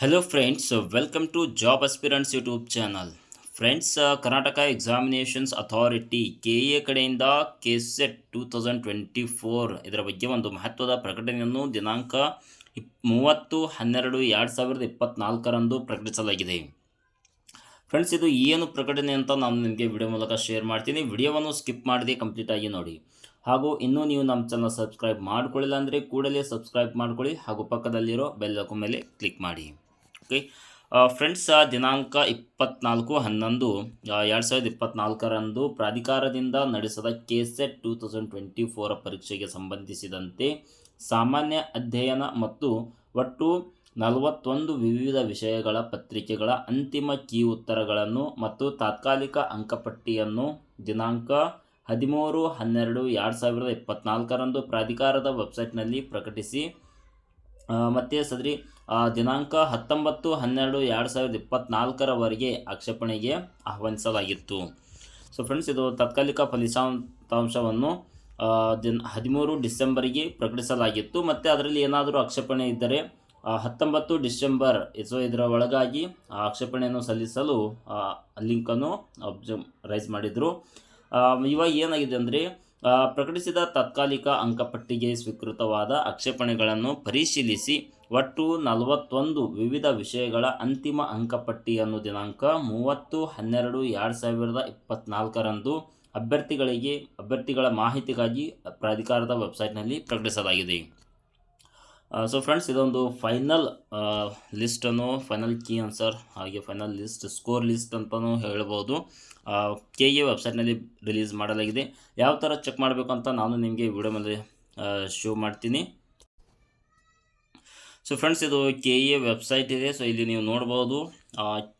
Hello friends welcome to job aspirants YouTube channel friends Karnataka examinations authority K A ಕಡೆಯಿಂದ K SET two thousand twenty four ಇದರ ಬಗ್ಗೆ ಒಂದು ಮಹತ್ವದ ಪ್ರಕಟಣೆಯನ್ನು ದಿನಾಂಕ ಇಪ್ ಮೂವತ್ತು, ಹನ್ನೆರಡು, ಎರಡು ಸಾವಿರದ ಇಪ್ಪತ್ತ್ನಾಲ್ಕರಂದು ಪ್ರಕಟಿಸಲಾಗಿದೆ. ಫ್ರೆಂಡ್ಸ್ ಇದು ಏನು ಪ್ರಕಟಣೆ ಅಂತ ನಾನು ನಿಮಗೆ ವಿಡಿಯೋ ಮೂಲಕ ಶೇರ್ ಮಾಡ್ತೀನಿ. ವಿಡಿಯೋವನ್ನು ಸ್ಕಿಪ್ ಮಾಡದೆ ಕಂಪ್ಲೀಟಾಗಿ ನೋಡಿ. ಹಾಗೂ ಇನ್ನೂ ನೀವು ನಮ್ಮ ಚಾನಲ್ ಸಬ್ಸ್ಕ್ರೈಬ್ ಮಾಡಿಕೊಳ್ಳಿಲ್ಲ ಅಂದರೆ ಕೂಡಲೇ ಸಬ್ಸ್ಕ್ರೈಬ್ ಮಾಡಿಕೊಳ್ಳಿ ಹಾಗೂ ಪಕ್ಕದಲ್ಲಿರೋ ಬೆಲ್ ಮೇಲೆ ಕ್ಲಿಕ್ ಮಾಡಿ. ಓಕೆ. ಫ್ರೆಂಡ್ಸ್ ದಿನಾಂಕ ಇಪ್ಪತ್ನಾಲ್ಕು ಹನ್ನೊಂದು ಎರಡು ಸಾವಿರದ ಇಪ್ಪತ್ನಾಲ್ಕರಂದು ಪ್ರಾಧಿಕಾರದಿಂದ ನಡೆಸಿದ K SET two thousand twenty four ಪರೀಕ್ಷೆಗೆ ಸಂಬಂಧಿಸಿದಂತೆ ಸಾಮಾನ್ಯ ಅಧ್ಯಯನ ಮತ್ತು ಒಟ್ಟು ನಲವತ್ತೊಂದು ವಿವಿಧ ವಿಷಯಗಳ ಪತ್ರಿಕೆಗಳ ಅಂತಿಮ ಕೀ ಉತ್ತರಗಳನ್ನು ಮತ್ತು ತಾತ್ಕಾಲಿಕ ಅಂಕಪಟ್ಟಿಯನ್ನು ದಿನಾಂಕ ಹದಿಮೂರು ಹನ್ನೆರಡು ಎರಡು ಸಾವಿರದ ಇಪ್ಪತ್ನಾಲ್ಕರಂದು ಪ್ರಾಧಿಕಾರದ ವೆಬ್ಸೈಟ್ನಲ್ಲಿ ಪ್ರಕಟಿಸಿ ಮತ್ತೆ ಸದ್ರಿ ದಿನಾಂಕ ಹತ್ತೊಂಬತ್ತು ಹನ್ನೆರಡು ಎರಡು ಸಾವಿರದ ಇಪ್ಪತ್ತ್ನಾಲ್ಕರವರೆಗೆ ಆಕ್ಷೇಪಣೆಗೆ ಆಹ್ವಾನಿಸಲಾಗಿತ್ತು. ಸೊ ಫ್ರೆಂಡ್ಸ್ ಇದು ತಾತ್ಕಾಲಿಕ ಫಲಿತಾಂಶವನ್ನು ದಿನ ಹದಿಮೂರು ಡಿಸೆಂಬರಿಗೆ ಪ್ರಕಟಿಸಲಾಗಿತ್ತು. ಮತ್ತು ಅದರಲ್ಲಿ ಏನಾದರೂ ಆಕ್ಷೇಪಣೆ ಇದ್ದರೆ ಹತ್ತೊಂಬತ್ತು ಡಿಸೆಂಬರ್ ಸೊ ಇದರ ಒಳಗಾಗಿ ಆಕ್ಷೇಪಣೆಯನ್ನು ಸಲ್ಲಿಸಲು ಲಿಂಕನ್ನು ಅಬ್ಜ ರೈಸ್ ಮಾಡಿದರು. ಇವಾಗ ಏನಾಗಿದೆ ಅಂದರೆ ಪ್ರಕಟಿಸಿದ ತಾತ್ಕಾಲಿಕ ಅಂಕಪಟ್ಟಿಗೆ ಸ್ವೀಕೃತವಾದ ಆಕ್ಷೇಪಣೆಗಳನ್ನು ಪರಿಶೀಲಿಸಿ ಒಟ್ಟು ನಲವತ್ತೊಂದು ವಿವಿಧ ವಿಷಯಗಳ ಅಂತಿಮ ಅಂಕಪಟ್ಟಿಯನ್ನು ದಿನಾಂಕ ಮೂವತ್ತು ಹನ್ನೆರಡು ಎರಡು ಸಾವಿರದ ಇಪ್ಪತ್ತ್ನಾಲ್ಕರಂದು ಅಭ್ಯರ್ಥಿಗಳಿಗೆ, ಅಭ್ಯರ್ಥಿಗಳ ಮಾಹಿತಿಗಾಗಿ ಪ್ರಾಧಿಕಾರದ ವೆಬ್ಸೈಟ್ನಲ್ಲಿ ಪ್ರಕಟಿಸಲಾಗಿದೆ. ಸೊ ಫ್ರೆಂಡ್ಸ್ ಇದೊಂದು ಫೈನಲ್ ಲಿಸ್ಟನ್ನು ಫೈನಲ್ ಕೀ ಆನ್ಸರ್ ಹಾಗೆ ಫೈನಲ್ ಲಿಸ್ಟ್ ಸ್ಕೋರ್ ಲಿಸ್ಟ್ ಅಂತಲೂ ಹೇಳ್ಬೋದು. ಕೆ ಎ ವೆಬ್ಸೈಟ್ನಲ್ಲಿ ರಿಲೀಸ್ ಮಾಡಲಾಗಿದೆ. ಯಾವ ಥರ ಚೆಕ್ ಮಾಡಬೇಕು ಅಂತ ನಾನು ನಿಮಗೆ ವಿಡಿಯೋ ಶೋ ಮಾಡ್ತೀನಿ. ಸೊ ಫ್ರೆಂಡ್ಸ್ ಇದು ಕೆ ಎ ವೆಬ್ಸೈಟ್ ಇದೆ. ಸೊ ಇಲ್ಲಿ ನೀವು ನೋಡ್ಬೋದು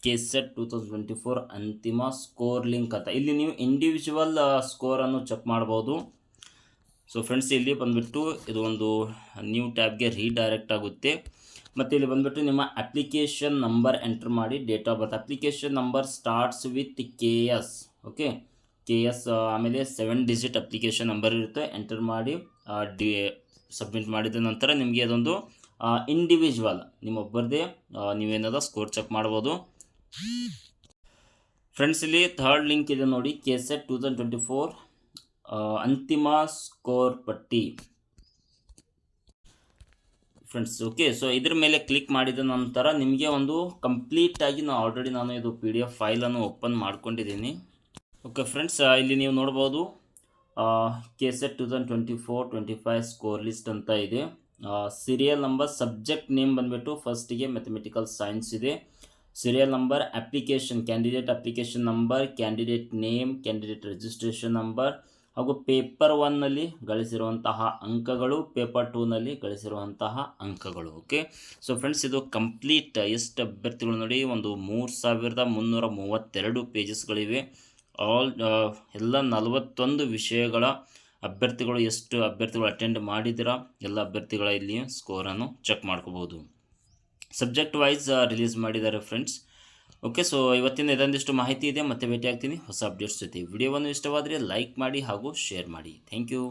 K SET two thousand twenty four ಅಂತಿಮ ಸ್ಕೋರ್ ಲಿಂಕ್ ಅಂತ. ಇಲ್ಲಿ ನೀವು ಇಂಡಿವಿಜುವಲ್ ಸ್ಕೋರನ್ನು ಚೆಕ್ ಮಾಡ್ಬೋದು. ಸೊ ಫ್ರೆಂಡ್ಸ್ ಇಲ್ಲಿ ಬಂದುಬಿಟ್ಟು ಇದು ಒಂದು ನ್ಯೂ ಟ್ಯಾಬ್ಗೆ ರೀಡೈರೆಕ್ಟ್ ಆಗುತ್ತೆ. ಮತ್ತು ಇಲ್ಲಿ ಬಂದುಬಿಟ್ಟು ನಿಮ್ಮ ಅಪ್ಲಿಕೇಶನ್ ನಂಬರ್ ಎಂಟರ್ ಮಾಡಿ date of birth application number starts with K S okay K S ಆಮೇಲೆ ಸೆವೆನ್ ಡಿಜಿಟ್ ಅಪ್ಲಿಕೇಶನ್ ನಂಬರ್ ಇರುತ್ತೆ. ಎಂಟರ್ ಮಾಡಿ ಡಿ ಸಬ್ಮಿಟ್ ಮಾಡಿದ ನಂತರ ನಿಮಗೆ ಅದೊಂದು ಇಂಡಿವಿಜುವಲ್ ನಿಮ್ಮೊಬ್ಬರದೇ ನೀವೇನಾದ ಸ್ಕೋರ್ ಚೆಕ್ ಮಾಡ್ಬೋದು. ಫ್ರೆಂಡ್ಸ್ ಇಲ್ಲಿ ಥರ್ಡ್ ಲಿಂಕ್ ಇದೆ ನೋಡಿ K SET two thousand twenty four ಅಂತಿಮ ಸ್ಕೋರ್ ಪಟ್ಟಿ. ಫ್ರೆಂಡ್ಸ್ ಓಕೆ ಸೊ ಇದ್ರ ಮೇಲೆ ಕ್ಲಿಕ್ ಮಾಡಿದ ನಂತರ ನಿಮಗೆ ಒಂದು ಕಂಪ್ಲೀಟಾಗಿ ನಾನು ಆಲ್ರೆಡಿ ನಾನು ಇದು ಪಿ ಡಿ ಎಫ್ ಫೈಲನ್ನು ಓಪನ್ ಮಾಡ್ಕೊಂಡಿದ್ದೀನಿ ಓಕೆ ಫ್ರೆಂಡ್ಸ್ ಇಲ್ಲಿ ನೀವು ನೋಡ್ಬೋದು K SET two thousand twenty four twenty five score list ಅಂತ ಇದೆ. ಸೀರಿಯಲ್ ನಂಬರ್ ಸಬ್ಜೆಕ್ಟ್ ನೇಮ್ ಬಂದುಬಿಟ್ಟು ಫಸ್ಟಿಗೆ ಮ್ಯಾಥಮೆಟಿಕಲ್ ಸೈನ್ಸ್ ಇದೆ. Serial number application candidate application number candidate name candidate registration number ಹಾಗೂ ಪೇಪರ್ ಒನ್ನಲ್ಲಿ ಗಳಿಸಿರುವಂತಹ ಅಂಕಗಳು, ಪೇಪರ್ ಟೂನಲ್ಲಿ ಗಳಿಸಿರುವಂತಹ ಅಂಕಗಳು ಓಕೆ ಸೊ ಫ್ರೆಂಡ್ಸ್ ಇದು ಕಂಪ್ಲೀಟ್ ಎಷ್ಟು ಅಭ್ಯರ್ಥಿಗಳು ನೋಡಿ, ಒಂದು ಮೂರು ಸಾವಿರದ ಮುನ್ನೂರ ಮೂವತ್ತೆರಡು ಪೇಜಸ್ಗಳಿವೆ ಆಲ್ ಎಲ್ಲ ನಲವತ್ತೊಂದು ವಿಷಯಗಳ ಅಭ್ಯರ್ಥಿಗಳು ಎಷ್ಟು ಅಭ್ಯರ್ಥಿಗಳು ಅಟೆಂಡ್ ಮಾಡಿದ್ದೀರಾ, ಎಲ್ಲ ಅಭ್ಯರ್ಥಿಗಳ ಇಲ್ಲಿ ಸ್ಕೋರನ್ನು ಚೆಕ್ ಮಾಡ್ಕೋಬೋದು. ಸಬ್ಜೆಕ್ಟ್ ವೈಸ್ ರಿಲೀಸ್ ಮಾಡಿದ್ದಾರೆ ಫ್ರೆಂಡ್ಸ್ ಓಕೆ ಸೊ ಇವತ್ತಿನ ಇದೊಂದಿಷ್ಟು ಮಾಹಿತಿ ಇದೆ. ಮತ್ತೆ ಭೇಟಿ ಆಗ್ತೀನಿ ಹೊಸ ಅಪ್ಡೇಟ್ಸ್ ಜೊತೆ. ವಿಡಿಯೋವನ್ನು ಇಷ್ಟವಾದರೆ ಲೈಕ್ ಮಾಡಿ ಹಾಗೂ ಶೇರ್ ಮಾಡಿ. Thank you